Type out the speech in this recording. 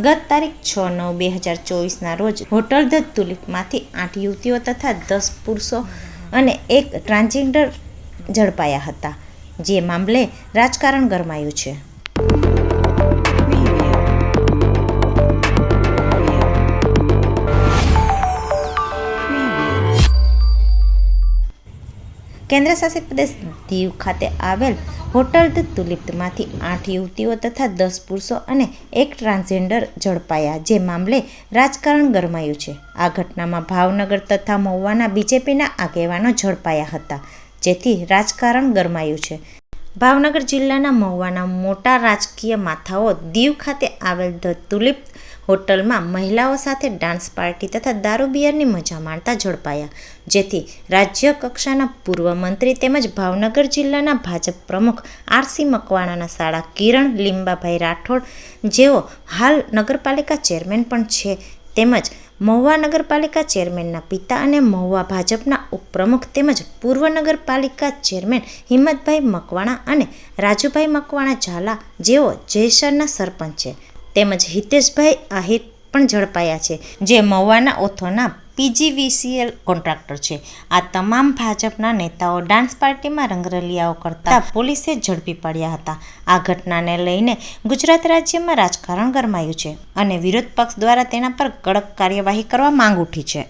ગત તારીખ છ નવ બે હજાર ચોવીસના રોજ હોટલ ધ તુલિપમાંથી આઠ યુવતીઓ તથા દસ પુરુષો અને એક ટ્રાન્સજેન્ડર ઝડપાયા હતા. જે મામલે રાજકારણ ગરમાયું છે. કેન્દ્ર શાસિત પ્રદેશ દીવ ખાતે આવેલ હોટલ ધ તુલિપમાંથી આઠ યુવતીઓ તથા દસ પુરુષો અને એક ટ્રાન્સજેન્ડર ઝડપાયા. જે મામલે રાજકારણ ગરમાયું છે. આ ઘટનામાં ભાવનગર તથા મહુવાના બીજેપીના આગેવાનો ઝડપાયા હતા. જેથી રાજકારણ ગરમાયું છે. ભાવનગર જિલ્લાના મહુવાના મોટા રાજકીય માથાઓ દીવ ખાતે આવેલ ધ તુલિપ હોટલમાં મહિલાઓ સાથે ડાન્સ પાર્ટી તથા દારૂ બિયરની મજા માણતા ઝડપાયા. જેથી રાજ્ય કક્ષાના પૂર્વ મંત્રી તેમજ ભાવનગર જિલ્લાના ભાજપ પ્રમુખ આરસી મકવાણાના શાળા કિરણ લીંબાભાઈ રાઠોડ, જેઓ હાલ નગરપાલિકા ચેરમેન પણ છે, તેમજ મહુવા નગરપાલિકા ચેરમેનના પિતા અને મહુવા ભાજપના ઉપપ્રમુખ તેમજ પૂર્વ નગરપાલિકા ચેરમેન હિંમતભાઈ મકવાણા અને રાજુભાઈ મકવાણા ઝાલા, જેઓ જયસરના સરપંચ છે. તેમજ હિતેશભાઈ આહિર પણ ઝડપાયા છે, જે મહુવાના ઓથોના પીજીવીસીએલ કોન્ટ્રાક્ટર છે. આ તમામ ભાજપના નેતાઓ ડાન્સ પાર્ટીમાં રંગરલિયાઓ કરતા પોલીસે ઝડપી પાડ્યા હતા. આ ઘટનાને લઈને ગુજરાત રાજ્યમાં રાજકારણ ગરમાયું છે અને વિરોધ પક્ષ દ્વારા તેના પર કડક કાર્યવાહી કરવા માંગ ઉઠી છે.